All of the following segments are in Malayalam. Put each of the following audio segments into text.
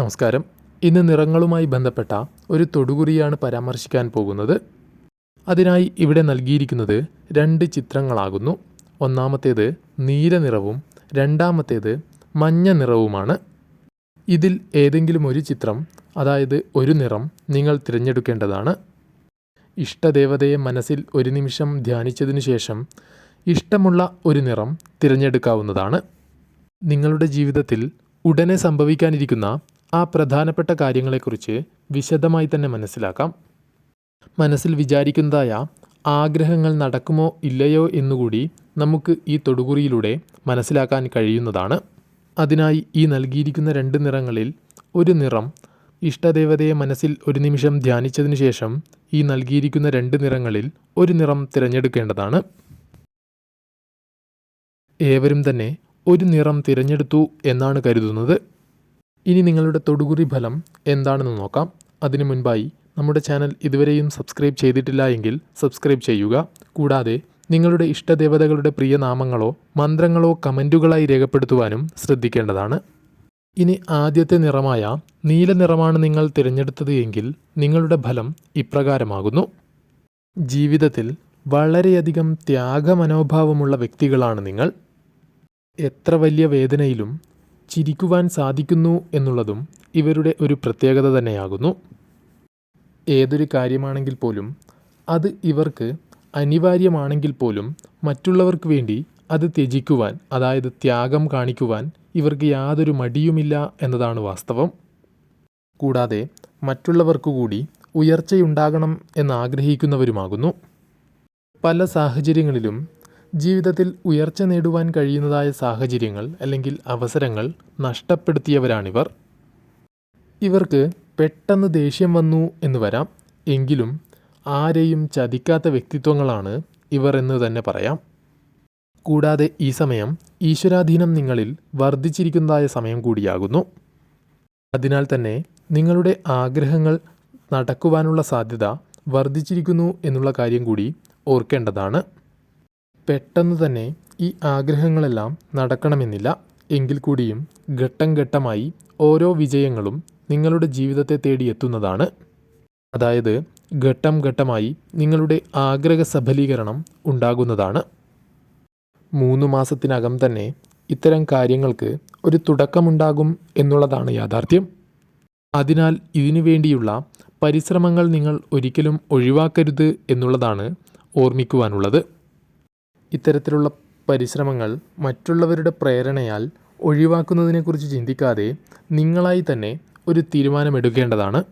നമസ്കാരം. ഇന്ന് നിറങ്ങളുമായി ബന്ധപ്പെട്ട ഒരു തൊടുകുറിയാണ് പരാമർശിക്കാൻ പോകുന്നത്. അതിനായി ഇവിടെ നൽകിയിരിക്കുന്നത് രണ്ട് ചിത്രങ്ങളാകുന്നു. ഒന്നാമത്തേത് നീല നിറവും രണ്ടാമത്തേത് മഞ്ഞ നിറവുമാണ്. ഇതിൽ ഏതെങ്കിലും ഒരു ചിത്രം അതായത് ഒരു നിറം നിങ്ങൾ തിരഞ്ഞെടുക്കേണ്ടതാണ്. ഇഷ്ടദേവതയെ മനസ്സിൽ ഒരു നിമിഷം ധ്യാനിച്ചതിനു ശേഷം ഇഷ്ടമുള്ള ഒരു നിറം തിരഞ്ഞെടുക്കാവുന്നതാണ്. നിങ്ങളുടെ ജീവിതത്തിൽ ഉടനെ സംഭവിക്കാനിരിക്കുന്ന ആ പ്രധാനപ്പെട്ട കാര്യങ്ങളെക്കുറിച്ച് വിശദമായി തന്നെ മനസ്സിലാക്കാം. മനസ്സിൽ വിചാരിക്കുന്നതായ ആഗ്രഹങ്ങൾ നടക്കുമോ ഇല്ലയോ എന്നുകൂടി നമുക്ക് ഈ തൊടുകുറിയിലൂടെ മനസ്സിലാക്കാൻ കഴിയുന്നതാണ്. അതിനായി ഈ നൽകിയിരിക്കുന്ന രണ്ട് നിറങ്ങളിൽ ഒരു നിറം ഇഷ്ടദേവതയെ മനസ്സിൽ ഒരു നിമിഷം ധ്യാനിച്ചതിനു ശേഷം ഈ നൽകിയിരിക്കുന്ന രണ്ട് നിറങ്ങളിൽ ഒരു നിറം തിരഞ്ഞെടുക്കേണ്ടതാണ്. ഏവരും തന്നെ ഒരു നിറം തിരഞ്ഞെടുത്തു എന്നാണ് കരുതുന്നത്. ഇനി നിങ്ങളുടെ തൊടുകുറി ഫലം എന്താണെന്ന് നോക്കാം. അതിനു മുൻപായി നമ്മുടെ ചാനൽ ഇതുവരെയും സബ്സ്ക്രൈബ് ചെയ്തിട്ടില്ല എങ്കിൽ സബ്സ്ക്രൈബ് ചെയ്യുക. കൂടാതെ നിങ്ങളുടെ ഇഷ്ടദേവതകളുടെ പ്രിയ നാമങ്ങളോ മന്ത്രങ്ങളോ കമന്റുകളായി രേഖപ്പെടുത്തുവാനും ശ്രദ്ധിക്കേണ്ടതാണ്. ഇനി ആദ്യത്തെ നിറമായ നീല നിറമാണ് നിങ്ങൾ തിരഞ്ഞെടുത്തത് എങ്കിൽ നിങ്ങളുടെ ഫലം ഇപ്രകാരമാകുന്നു. ജീവിതത്തിൽ വളരെയധികം ത്യാഗമനോഭാവമുള്ള വ്യക്തികളാണ് നിങ്ങൾ. എത്ര വലിയ വേദനയിലും ചിരിക്കുവാൻ സാധിക്കുന്നു എന്നുള്ളതും ഇവരുടെ ഒരു പ്രത്യേകത തന്നെയാകുന്നു. ഏതൊരു കാര്യമാണെങ്കിൽ പോലും അത് ഇവർക്ക് അനിവാര്യമാണെങ്കിൽ പോലും മറ്റുള്ളവർക്ക് വേണ്ടി അത് ത്യജിക്കുവാൻ അതായത് ത്യാഗം കാണിക്കുവാൻ ഇവർക്ക് യാതൊരു മടിയുമില്ല എന്നതാണ് വാസ്തവം. കൂടാതെ മറ്റുള്ളവർക്കു കൂടി ഉയർച്ചയുണ്ടാകണം എന്നാഗ്രഹിക്കുന്നവരുമാകുന്നു പല സാഹചര്യങ്ങളിലും ജീവിതത്തിൽ ഉയർച്ച നേടുവാൻ കഴിയുന്നതായ സാഹചര്യങ്ങൾ അല്ലെങ്കിൽ അവസരങ്ങൾ നഷ്ടപ്പെടുത്തിയവരാണിവർ. ഇവർക്ക് പെട്ടെന്ന് ദേഷ്യം വന്നു എന്ന് വരാം. എങ്കിലും ആരെയും ചതിക്കാത്ത വ്യക്തിത്വങ്ങളാണ് ഇവർ എന്ന് തന്നെ പറയാം. കൂടാതെ ഈ സമയം ഈശ്വരാധീനം നിങ്ങളിൽ വർദ്ധിച്ചിരിക്കുന്നതായ സമയം കൂടിയാകുന്നു. അതിനാൽ തന്നെ നിങ്ങളുടെ ആഗ്രഹങ്ങൾ നടക്കുവാനുള്ള സാധ്യത വർദ്ധിച്ചിരിക്കുന്നു എന്നുള്ള കാര്യം കൂടി ഓർക്കേണ്ടതാണ്. പെട്ടെന്ന് തന്നെ ഈ ആഗ്രഹങ്ങളെല്ലാം നടക്കണമെന്നില്ല. എങ്കിൽ കൂടിയും ഘട്ടം ഘട്ടമായി ഓരോ വിജയങ്ങളും നിങ്ങളുടെ ജീവിതത്തെ തേടി എത്തുന്നതാണ്. അതായത് ഘട്ടം ഘട്ടമായി നിങ്ങളുടെ ആഗ്രഹ സഫലീകരണം ഉണ്ടാകുന്നതാണ്. മൂന്ന് മാസത്തിനകം തന്നെ ഇത്തരം കാര്യങ്ങൾക്ക് ഒരു തുടക്കമുണ്ടാകും എന്നുള്ളതാണ് യാഥാർത്ഥ്യം. അതിനാൽ ഇതിനു വേണ്ടിയുള്ള പരിശ്രമങ്ങൾ നിങ്ങൾ ഒരിക്കലും ഒഴിവാക്കരുത് എന്നുള്ളതാണ് ഓർമ്മിക്കുവാനുള്ളത്. ഇത്തരത്തിലുള്ള പരിശ്രമങ്ങൾ മറ്റുള്ളവരുടെ പ്രേരണയാൽ ഒഴിവാക്കുന്നതിനെക്കുറിച്ച് ചിന്തിക്കാതെ നിങ്ങളായി തന്നെ ഒരു തീരുമാനമെടുക്കേണ്ടതാണ്.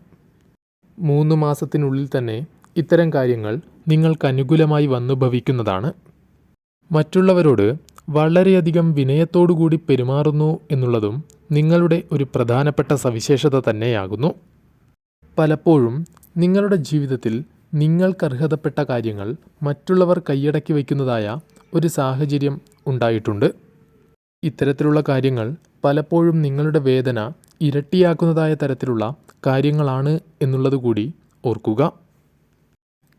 മൂന്ന് മാസത്തിനുള്ളിൽ തന്നെ ഇത്തരം കാര്യങ്ങൾ നിങ്ങൾക്ക് അനുകൂലമായി വന്നു ഭവിക്കുന്നതാണ്. മറ്റുള്ളവരോട് വളരെയധികം വിനയത്തോടുകൂടി പെരുമാറുന്നു എന്നുള്ളതും നിങ്ങളുടെ ഒരു പ്രധാനപ്പെട്ട സവിശേഷത തന്നെയാകുന്നു. പലപ്പോഴും നിങ്ങളുടെ ജീവിതത്തിൽ നിങ്ങൾക്കർഹതപ്പെട്ട കാര്യങ്ങൾ മറ്റുള്ളവർ കൈയടക്കി വയ്ക്കുന്നതായ ഒരു സാഹചര്യം ഉണ്ടായിട്ടുണ്ട്. ഇത്തരത്തിലുള്ള കാര്യങ്ങൾ പലപ്പോഴും നിങ്ങളുടെ വേദന ഇരട്ടിയാക്കുന്നതായ തരത്തിലുള്ള കാര്യങ്ങളാണ് എന്നുള്ളത് കൂടി ഓർക്കുക.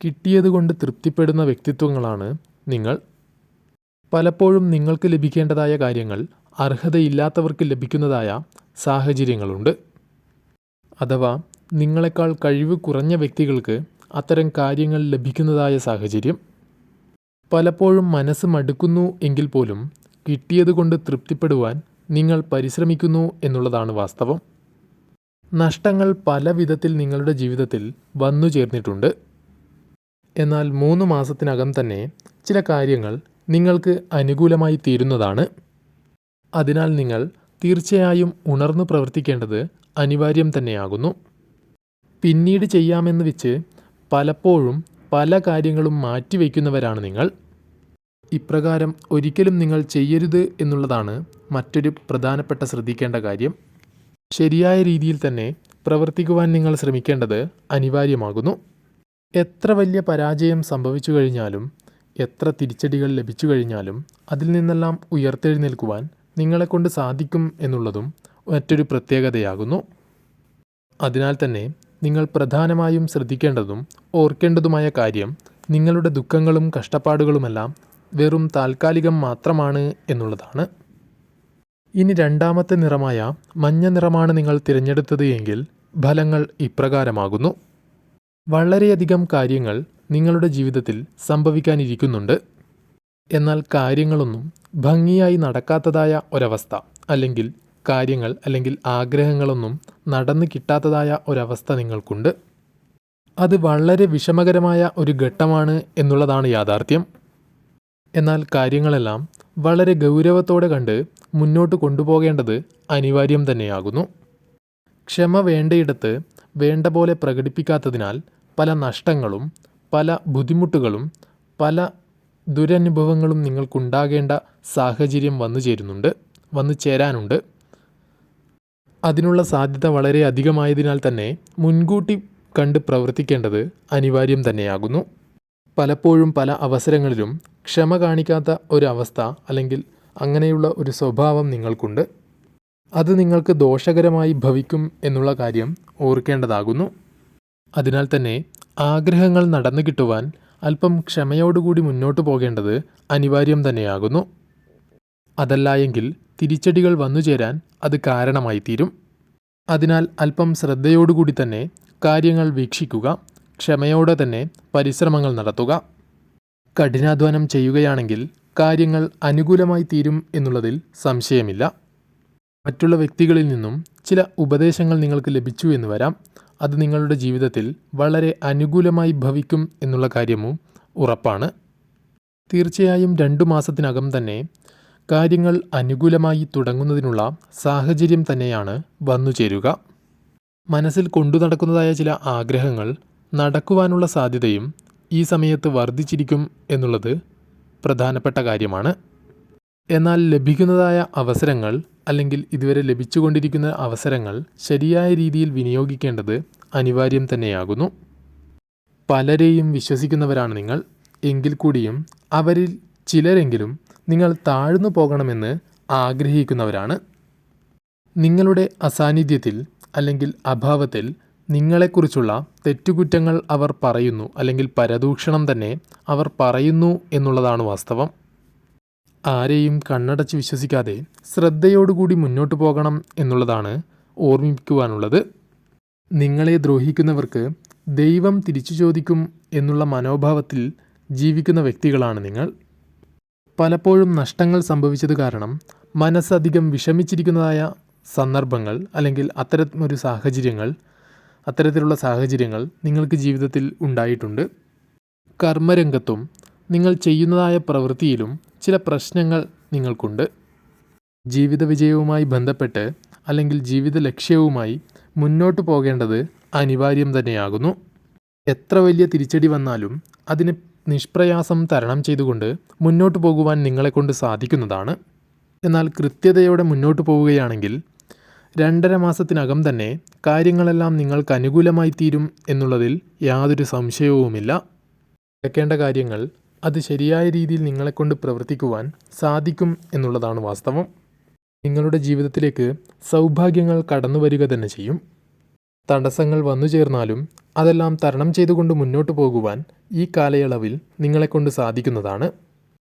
കിട്ടിയതുകൊണ്ട് തൃപ്തിപ്പെടുന്ന വ്യക്തിത്വങ്ങളാണ് നിങ്ങൾ. പലപ്പോഴും നിങ്ങൾക്ക് ലഭിക്കേണ്ടതായ കാര്യങ്ങൾ അർഹതയില്ലാത്തവർക്ക് ലഭിക്കുന്നതായ സാഹചര്യങ്ങളുണ്ട്. അഥവാ നിങ്ങളെക്കാൾ കഴിവ് കുറഞ്ഞ വ്യക്തികൾക്ക് അത്തരം കാര്യങ്ങൾ ലഭിക്കുന്നതായ സാഹചര്യം പലപ്പോഴും മനസ്സ് മടുക്കുന്നു എങ്കിൽ പോലും കിട്ടിയതുകൊണ്ട് തൃപ്തിപ്പെടുവാൻ നിങ്ങൾ പരിശ്രമിക്കുന്നു എന്നുള്ളതാണ് വാസ്തവം. നഷ്ടങ്ങൾ പല വിധത്തിൽ നിങ്ങളുടെ ജീവിതത്തിൽ വന്നു ചേർന്നിട്ടുണ്ട്. എന്നാൽ മൂന്ന് മാസത്തിനകം തന്നെ ചില കാര്യങ്ങൾ നിങ്ങൾക്ക് അനുകൂലമായി തീരുന്നതാണ്. അതിനാൽ നിങ്ങൾ തീർച്ചയായും ഉണർന്നു പ്രവർത്തിക്കേണ്ടത് അനിവാര്യം തന്നെയാകുന്നു. പിന്നീട് ചെയ്യാമെന്ന് വെച്ച് പലപ്പോഴും പല കാര്യങ്ങളും മാറ്റിവെക്കുന്നവരാണ് നിങ്ങൾ. ഇപ്രകാരം ഒരിക്കലും നിങ്ങൾ ചെയ്യരുത് എന്നുള്ളതാണ് മറ്റൊരു പ്രധാനപ്പെട്ട ശ്രദ്ധിക്കേണ്ട കാര്യം. ശരിയായ രീതിയിൽ തന്നെ പ്രവർത്തിക്കുവാൻ നിങ്ങൾ ശ്രമിക്കേണ്ടത് അനിവാര്യമാകുന്നു. എത്ര വലിയ പരാജയം സംഭവിച്ചു കഴിഞ്ഞാലും എത്ര തിരിച്ചടികൾ ലഭിച്ചു കഴിഞ്ഞാലും അതിൽ നിന്നെല്ലാം ഉയർത്തെഴുന്നേൽക്കുവാൻ നിങ്ങളെക്കൊണ്ട് സാധിക്കും എന്നുള്ളതും മറ്റൊരു പ്രത്യേകതയാകുന്നു. അതിനാൽ തന്നെ നിങ്ങൾ പ്രധാനമായും ശ്രദ്ധിക്കേണ്ടതും ഓർക്കേണ്ടതുമായ കാര്യം നിങ്ങളുടെ ദുഃഖങ്ങളും കഷ്ടപ്പാടുകളുമെല്ലാം വെറും താൽക്കാലികം മാത്രമാണ് എന്നുള്ളതാണ്. ഇനി രണ്ടാമത്തെ നിറമായ മഞ്ഞ നിറമാണ് നിങ്ങൾ തിരഞ്ഞെടുത്തത് എങ്കിൽ ഫലങ്ങൾ ഇപ്രകാരമാകുന്നു. വളരെയധികം കാര്യങ്ങൾ നിങ്ങളുടെ ജീവിതത്തിൽ സംഭവിക്കാനിരിക്കുന്നുണ്ട്. എന്നാൽ കാര്യങ്ങളൊന്നും ഭംഗിയായി നടക്കാത്തതായ ഒരവസ്ഥ അല്ലെങ്കിൽ കാര്യങ്ങൾ അല്ലെങ്കിൽ ആഗ്രഹങ്ങളൊന്നും നടന്നു കിട്ടാത്തതായ ഒരവസ്ഥ നിങ്ങൾക്കുണ്ട്. അത് വളരെ വിഷമകരമായ ഒരു ഘട്ടമാണ് എന്നുള്ളതാണ് യാഥാർത്ഥ്യം. എന്നാൽ കാര്യങ്ങളെല്ലാം വളരെ ഗൗരവത്തോടെ കണ്ട് മുന്നോട്ട് കൊണ്ടുപോകേണ്ടത് അനിവാര്യം തന്നെയാകുന്നു. ക്ഷമ വേണ്ടയിടത്ത് വേണ്ട പോലെ പ്രകടിപ്പിക്കാത്തതിനാൽ പല നഷ്ടങ്ങളും പല ബുദ്ധിമുട്ടുകളും പല ദുരനുഭവങ്ങളും നിങ്ങൾക്കുണ്ടാകേണ്ട സാഹചര്യം വന്നു ചേരുന്നുണ്ട് വന്നു ചേരാനുണ്ട്. അതിനുള്ള സാധ്യത വളരെ അധികമായതിനാൽ തന്നെ മുൻകൂട്ടി കണ്ട് പ്രവർത്തിക്കേണ്ടത് അനിവാര്യം തന്നെയാകുന്നു. പലപ്പോഴും പല അവസരങ്ങളിലും ക്ഷമ കാണിക്കാത്ത ഒരവസ്ഥ അല്ലെങ്കിൽ അങ്ങനെയുള്ള ഒരു സ്വഭാവം നിങ്ങൾക്കുണ്ട്. അത് നിങ്ങൾക്ക് ദോഷകരമായി ഭവിക്കും എന്നുള്ള കാര്യം ഓർക്കേണ്ടതാകുന്നു. അതിനാൽ തന്നെ ആഗ്രഹങ്ങൾ നടന്നു കിട്ടുവാൻ അല്പം ക്ഷമയോടുകൂടി മുന്നോട്ട് പോകേണ്ടത് അനിവാര്യം തന്നെയാകുന്നു. അതല്ല എങ്കിൽ തിരിച്ചടികൾ വന്നു ചേരാൻ അത് കാരണമായി തീരും അതിനാൽ അല്പം ശ്രദ്ധയോടുകൂടി തന്നെ കാര്യങ്ങൾ വീക്ഷിക്കുക ക്ഷമയോടെ തന്നെ പരിശ്രമങ്ങൾ നടത്തുക. കഠിനാധ്വാനം ചെയ്യുകയാണെങ്കിൽ കാര്യങ്ങൾ അനുകൂലമായി തീരും എന്നുള്ളതിൽ സംശയമില്ല. മറ്റുള്ള വ്യക്തികളിൽ നിന്നും ചില ഉപദേശങ്ങൾ നിങ്ങൾക്ക് ലഭിച്ചു എന്ന് വരാം. അത് നിങ്ങളുടെ ജീവിതത്തിൽ വളരെ അനുകൂലമായി ഭവിക്കും എന്നുള്ള കാര്യവും ഉറപ്പാണ്. തീർച്ചയായും രണ്ടു മാസത്തിനകം തന്നെ കാര്യങ്ങൾ അനുകൂലമായി തുടങ്ങുന്നതിനുള്ള സാഹചര്യം തന്നെയാണ് വന്നു ചേരുക. മനസ്സിൽ കൊണ്ടു നടക്കുന്നതായ ചില ആഗ്രഹങ്ങൾ നടക്കുവാനുള്ള സാധ്യതയും ഈ സമയത്ത് വർദ്ധിച്ചിരിക്കും എന്നുള്ളത് പ്രധാനപ്പെട്ട കാര്യമാണ്. എന്നാൽ ലഭിക്കുന്നതായ അവസരങ്ങൾ അല്ലെങ്കിൽ ഇതുവരെ ലഭിച്ചുകൊണ്ടിരിക്കുന്ന അവസരങ്ങൾ ശരിയായ രീതിയിൽ വിനിയോഗിക്കേണ്ടത് അനിവാര്യം തന്നെയാകുന്നു. പലരെയും വിശ്വസിക്കുന്നവരാണ് നിങ്ങൾ. എങ്കിൽ കൂടിയും അവരിൽ ചിലരെങ്കിലും നിങ്ങൾ താഴ്ന്നു പോകണമെന്ന് ആഗ്രഹിക്കുന്നവരാണ്. നിങ്ങളുടെ അസാന്നിധ്യത്തിൽ അല്ലെങ്കിൽ അഭാവത്തിൽ നിങ്ങളെക്കുറിച്ചുള്ള തെറ്റുകുറ്റങ്ങൾ അവർ പറയുന്നു അല്ലെങ്കിൽ പരദൂഷണം തന്നെ അവർ പറയുന്നു എന്നുള്ളതാണ് വാസ്തവം. ആരെയും കണ്ണടച്ച് വിശ്വസിക്കാതെ ശ്രദ്ധയോടുകൂടി മുന്നോട്ട് പോകണം എന്നുള്ളതാണ് ഓർമ്മിപ്പിക്കുവാനുള്ളത്. നിങ്ങളെ ദ്രോഹിക്കുന്നവർക്ക് ദൈവം തിരിച്ചു ചോദിക്കും എന്നുള്ള മനോഭാവത്തിൽ ജീവിക്കുന്ന വ്യക്തികളാണ് നിങ്ങൾ. പലപ്പോഴും നഷ്ടങ്ങൾ സംഭവിച്ചത് കാരണം മനസ്സധികം വിഷമിച്ചിരിക്കുന്നതായ സന്ദർഭങ്ങൾ അല്ലെങ്കിൽ അത്തരമൊരു സാഹചര്യങ്ങൾ അത്തരത്തിലുള്ള സാഹചര്യങ്ങൾ നിങ്ങൾക്ക് ജീവിതത്തിൽ ഉണ്ടായിട്ടുണ്ട്. കർമ്മരംഗത്തും നിങ്ങൾ ചെയ്യുന്നതായ പ്രവൃത്തിയിലും ചില പ്രശ്നങ്ങൾ നിങ്ങൾക്കുണ്ട്. ജീവിത വിജയവുമായി ബന്ധപ്പെട്ട് അല്ലെങ്കിൽ ജീവിത ലക്ഷ്യവുമായി മുന്നോട്ട് പോകേണ്ടത് അനിവാര്യം തന്നെയാകുന്നു. എത്ര വലിയ തിരിച്ചടി വന്നാലും അതിന് നിഷ്പ്രയാസം തരണം ചെയ്തുകൊണ്ട് മുന്നോട്ട് പോകുവാൻ നിങ്ങളെക്കൊണ്ട് സാധിക്കുന്നതാണ്. എന്നാൽ കൃത്യതയോടെ മുന്നോട്ട് പോവുകയാണെങ്കിൽ രണ്ടര മാസത്തിനകം തന്നെ കാര്യങ്ങളെല്ലാം നിങ്ങൾക്ക് അനുകൂലമായി തീരും എന്നുള്ളതിൽ യാതൊരു സംശയവുമില്ല. നടക്കേണ്ട കാര്യങ്ങൾ അത് ശരിയായ രീതിയിൽ നിങ്ങളെക്കൊണ്ട് പ്രവർത്തിക്കുവാൻ സാധിക്കും എന്നുള്ളതാണ് വാസ്തവം. നിങ്ങളുടെ ജീവിതത്തിലേക്ക് സൗഭാഗ്യങ്ങൾ കടന്നു വരിക തന്നെ ചെയ്യും. തടസ്സങ്ങൾ വന്നു ചേർന്നാലും അതെല്ലാം തരണം ചെയ്തുകൊണ്ട് മുന്നോട്ട് പോകുവാൻ ഈ കാലയളവിൽ നിങ്ങളെക്കൊണ്ട് സാധിക്കുന്നതാണ്.